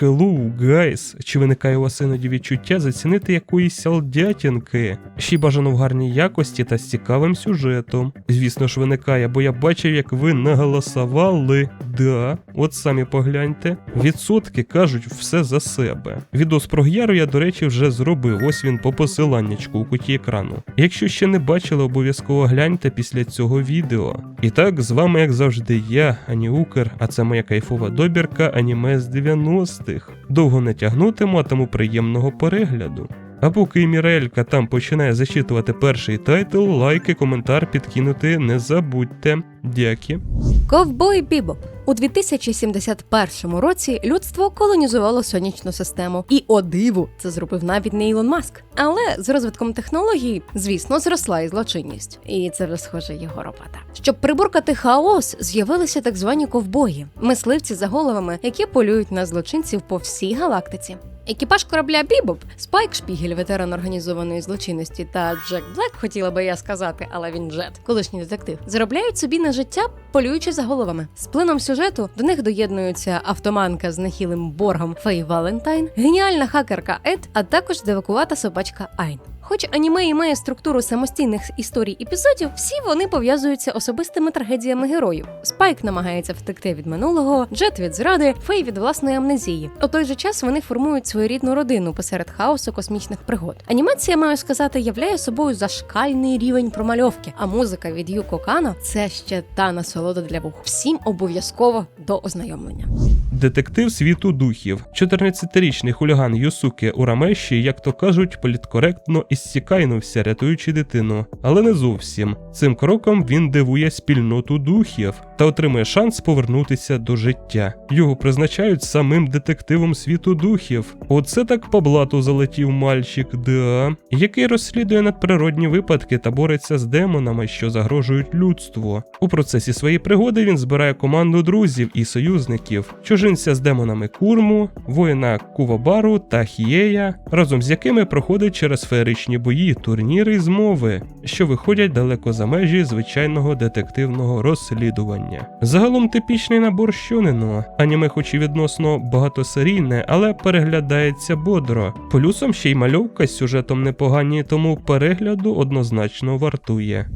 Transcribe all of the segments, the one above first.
Hello, guys! Чи виникає у вас іноді відчуття зацінити якоїсь солдятінки? Ще й бажано в гарній якості та з цікавим сюжетом. Звісно ж, виникає, бо я бачив, як ви наголосували. Да, от самі погляньте. Відсотки кажуть все за себе. Відос про Гяру я, до речі, вже зробив. Ось він по посиланнячку у куті екрану. Якщо ще не бачили, обов'язково гляньте після цього відео. І так, з вами, як завжди, я, Аніукер, а це моя кайфова добірка аніме з 90-х. Довго не тягнутиму, а тому приємного перегляду. А поки Мірелька там починає зачитувати перший тайтл, лайк і коментар підкинути не забудьте. Дякі. Ковбой Бібоп. У 2071 році людство колонізувало сонячну систему. І о диву, це зробив навіть не Ілон Маск. Але з розвитком технологій, звісно, зросла і злочинність. І це вже схоже його робота. Щоб приборкати хаос, з'явилися так звані ковбої, мисливці за головами, які полюють на злочинців по всій галактиці. Екіпаж корабля Бібоп, Спайк Шпігель, ветеран організованої злочинності, та Джек Блек, хотіла би я сказати, але він Джет, колишній детектив, заробляють собі на життя, полюючи за головами. З плином сюжету до них доєднуються автоманка з нахилим боргом Фей Валентайн, геніальна хакерка Ед, а також девакувата собачка Айн. Хоч аніме і має структуру самостійних історій епізодів, всі вони пов'язуються особистими трагедіями героїв. Спайк намагається втекти від минулого, Джет від зради, Фей від власної амнезії. У той же час вони формують своєрідну родину посеред хаосу космічних пригод. Анімація, маю сказати, являє собою зашкальний рівень промальовки, а музика від Юко Кано – це ще та насолода для вух. Всім обов'язково до ознайомлення. Детектив світу духів. 14-річний хуліган Юсуке Урамеші, як то кажуть, політкоректно ісцікайнувся, рятуючи дитину. Але не зовсім. Цим кроком він дивує спільноту духів та отримує шанс повернутися до життя. Його призначають самим детективом світу духів. Оце так по блату залетів мальчик, да, який розслідує надприродні випадки та бореться з демонами, що загрожують людству. У процесі своєї пригоди він збирає команду друзів і союзників, чужинця з демонами Курму, воїна Кувабару та Хієя, разом з якими проходить через феєричні бої, турніри і змови, що виходять далеко за межі звичайного детективного розслідування. Загалом типічний набор щонину, аніме, хоч і відносно багатосерійне, але переглядається бодро. Плюсом ще й мальовка з сюжетом непогані, тому перегляду однозначно вартує.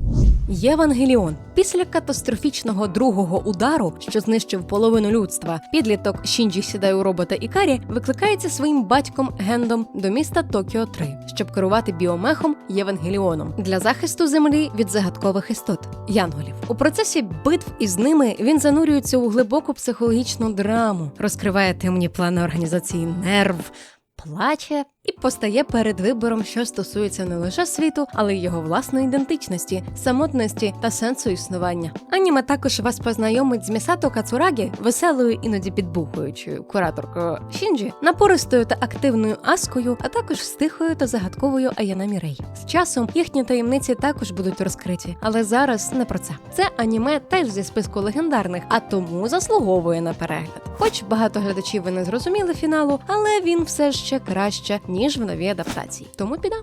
Євангеліон після катастрофічного другого удару, що знищив половину людства, підліток Шінджі сідає у робота Ікарі викликається своїм батьком Гендом до міста Токіо 3, щоб керувати біомехом Євангеліоном для захисту землі від загадкових істот янголів. У процесі битв із ними він занурюється у глибоку психологічну драму, розкриває темні плани організації нерв. Плаче і постає перед вибором, що стосується не лише світу, але й його власної ідентичності, самотності та сенсу існування. Аніме також вас познайомить з Місато Кацурагі, веселою, іноді підбухуючою кураторкою Шінджі, напористою та активною аскою, а також з тихою та загадковою Аяна Мірей. З часом їхні таємниці також будуть розкриті, але зараз не про це. Це аніме теж зі списку легендарних, а тому заслуговує на перегляд. Хоч багато глядачів ви не зрозуміли фіналу, але він все ще краще ніж в новій адаптації. Тому піда.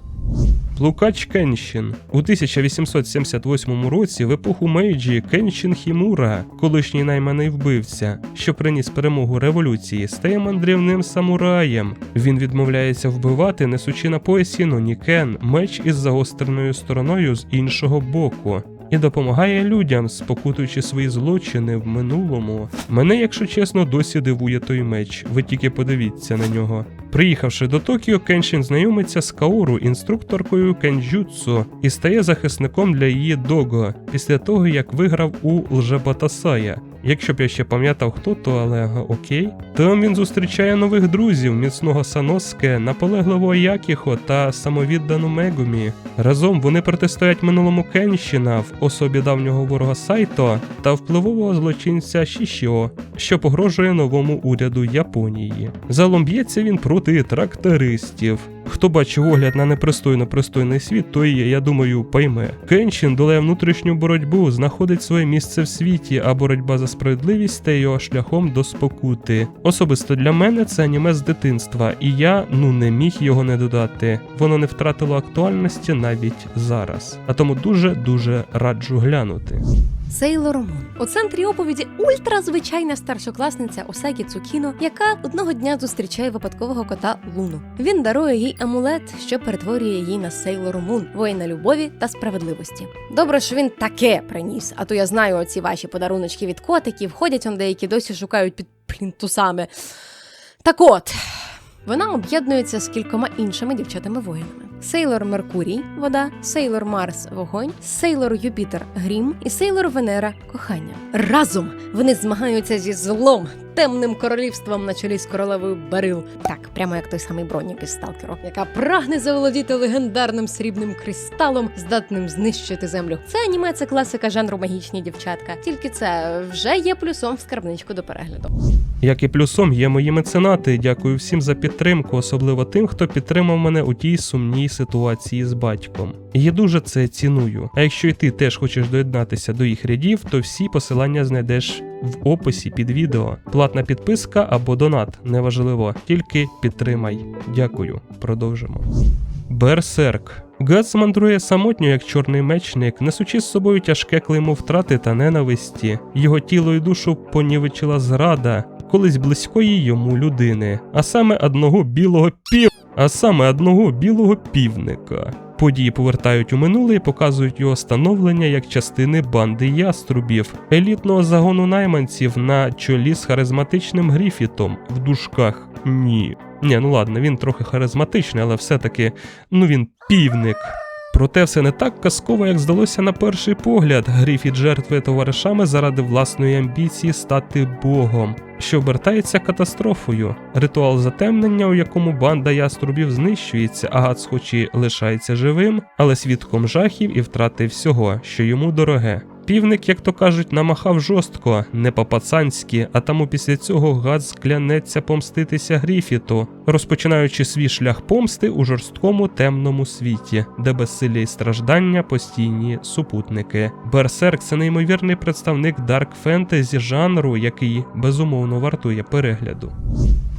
Лукач Кеншін у 1878 році в епоху Мейджі Кеншін Хімура, колишній найманий вбивця, що приніс перемогу революції, стає мандрівним самураєм. Він відмовляється вбивати, несучи на поясі Нонікен, меч із загостреною стороною з іншого боку. І допомагає людям, спокутуючи свої злочини в минулому. Мене, якщо чесно, досі дивує той меч. Ви тільки подивіться на нього. Приїхавши до Токіо, Кеншін знайомиться з Каору, інструкторкою кенджутсу, і стає захисником для її дого після того, як виграв у Лжебатасая. Якщо б я ще пам'ятав хто то, але окей. Там він зустрічає нових друзів, міцного Саноске, наполегливого Якіхо та самовіддану Мегумі. Разом вони протистоять минулому Кеншіна в особі давнього ворога Сайто та впливового злочинця Шішіо, що погрожує новому уряду Японії. Залом б'ється він проти трактористів. Хто бачив огляд на непристойно пристойний світ, той, я думаю, пойме. Кеншін долає внутрішню боротьбу, знаходить своє місце в світі, а боротьба за справедливість стає його шляхом до спокути. Особисто для мене це аніме з дитинства, і я ну не міг його не додати. Воно не втратило актуальності навіть зараз. А тому дуже дуже раджу глянути. Сейлор Мун. У центрі оповіді ультразвичайна старшокласниця Осакі Цукіно, яка одного дня зустрічає випадкового кота Луну. Він дарує їй амулет, що перетворює її на Сейлор Мун, воїна любові та справедливості. Добре, що він таке приніс. А то я знаю оці ваші подаруночки від котиків. Ходять он деякі досі шукають під плінтусами. Так от. Вона об'єднується з кількома іншими дівчатами-воїнами: Сейлор Меркурій, вода, Сейлор Марс вогонь, Сейлор Юпітер грім і Сейлор Венера кохання. Разом вони змагаються зі злом, темним королівством на чолі з королевою Берил. Так, прямо як той самий бронік із Сталкеру, яка прагне заволодіти легендарним срібним кристалом, здатним знищити землю. Це аніме, це класика жанру магічні дівчатка. Тільки це вже є плюсом в скарбничку до перегляду. Як і плюсом є мої меценати. Дякую всім за підтримку, особливо тим, хто підтримав мене у тій сумній ситуації з батьком. Я дуже це ціную. А якщо і ти теж хочеш доєднатися до їх рядів, то всі посилання знайдеш в описі під відео. Платна підписка або донат, неважливо, тільки підтримай. Дякую. Продовжимо. Берсерк. Газ мандрує самотньо, як чорний мечник, несучи з собою тяжке клеймо втрати та ненависті. Його тіло і душу понівечила зрада, колись близької йому людини, а саме одного білого пів, а саме одного білого півника. Події повертають у минуле і показують його становлення як частини банди яструбів, елітного загону найманців на чолі з харизматичним Гріфітом в дужках. Ні. Ні, ну ладно, він трохи харизматичний, але все-таки, ну він півник. Проте все не так казково, як здалося на перший погляд. Гріфіт жертвує товаришами заради власної амбіції стати богом, що обертається катастрофою. Ритуал затемнення, у якому банда яструбів знищується, а Гац хоч і лишається живим, але свідком жахів і втрати всього, що йому дороге. Півник, як то кажуть, намахав жорстко, не по-пацанськи, а тому після цього Гац клянеться помститися Гріфіту, розпочинаючи свій шлях помсти у жорсткому темному світі, де безсилля і страждання постійні супутники. Берсерк це неймовірний представник дарк фентезі жанру, який безумовно вартує перегляду.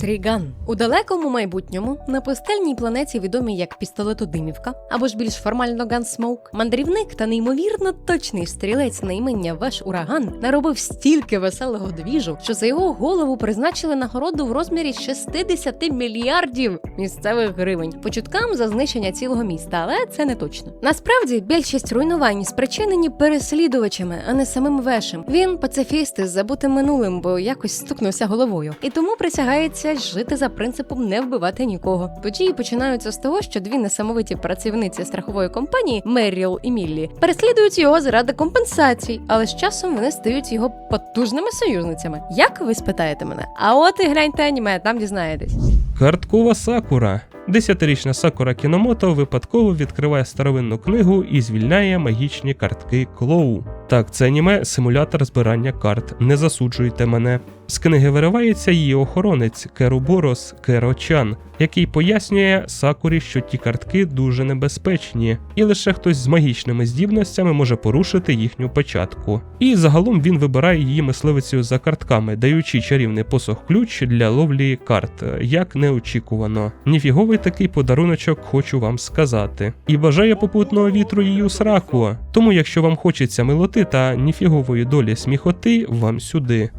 Тріган у далекому майбутньому на пустельній планеті, відомій як пістолетодимівка, або ж більш формально Гансмоук, мандрівник та неймовірно точний стрілець на імення Веш Ураган наробив стільки веселого двіжу, що за його голову призначили нагороду в розмірі 60 мільярдів місцевих гривень. По чуткам за знищення цілого міста, але це не точно. Насправді більшість руйнувань спричинені переслідувачами, а не самим Вешем. Він пацифіст із забутим минулим, бо якось стукнувся головою, і тому присягається жити за принципом не вбивати нікого. Події починаються з того, що дві несамовиті працівниці страхової компанії Меріл і Міллі переслідують його заради компенсацій, але з часом вони стають його потужними союзницями. Як ви спитаєте мене? А от і гляньте аніме, там дізнаєтесь. Карткова Сакура. Десятирічна Сакура Кіномото випадково відкриває старовинну книгу і звільняє магічні картки Клоу. Так, це аніме симулятор збирання карт. Не засуджуйте мене. З книги виривається її охоронець Керуборос Керочан, який пояснює Сакурі, що ті картки дуже небезпечні, і лише хтось з магічними здібностями може порушити їхню початку. І загалом він вибирає її мисливицею за картками, даючи чарівний посох ключ для ловлі карт, як неочікувано. Ніфіговий такий подаруночок хочу вам сказати. І бажає попутного вітру її у сраку. Тому, якщо вам хочеться милоти та ніфігової долі сміхоти, вам сюди.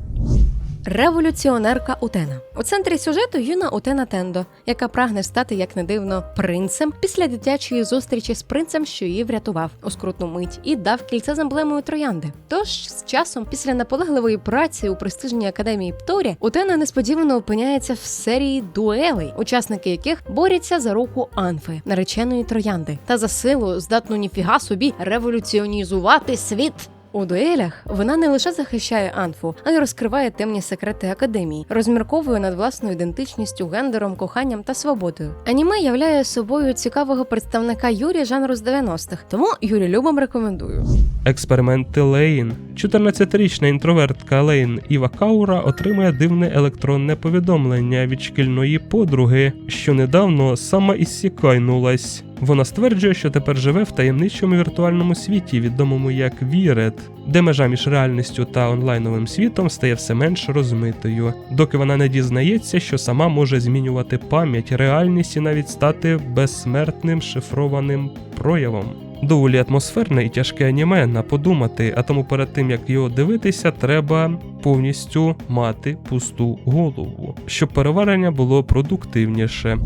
Революціонерка Утена у центрі сюжету юна Утена Тендо, яка прагне стати, як не дивно, принцем після дитячої зустрічі з принцем, що її врятував у скрутну мить і дав кільце з емблемою троянди. Тож з часом, після наполегливої праці у престижній академії Пторі, Утена несподівано опиняється в серії дуелей, учасники яких борються за руку Анфи, нареченої троянди, та за силу здатну ніфіга собі революціонізувати світ. У дуелях вона не лише захищає Анфу, а й розкриває темні секрети академії, розмірковує над власною ідентичністю, гендером, коханням та свободою. Аніме являє собою цікавого представника Юрі жанру з 90-х, тому Юрі любом рекомендую. Експерименти Лейн. 14-річна інтровертка Лейн Іва Каура отримує дивне електронне повідомлення від шкільної подруги, що недавно сама іссікайнулась. Вона стверджує, що тепер живе в таємничому віртуальному світі, відомому як Вірет, де межа між реальністю та онлайновим світом стає все менш розмитою, доки вона не дізнається, що сама може змінювати пам'ять, реальність і навіть стати безсмертним шифрованим проявом. Доволі атмосферне і тяжке аніме на подумати, а тому перед тим як його дивитися, треба повністю мати пусту голову, щоб переварення було продуктивніше.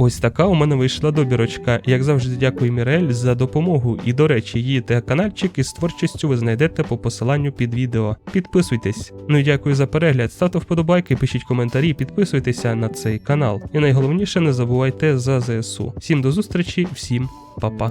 Ось така у мене вийшла добірочка. Як завжди, дякую Мірель за допомогу. І до речі, її каналчик із творчістю ви знайдете по посиланню під відео. Підписуйтесь. Ну і дякую за перегляд. Ставте вподобайки, пишіть коментарі, підписуйтеся на цей канал. І найголовніше не забувайте за ЗСУ. Всім до зустрічі, всім па-па.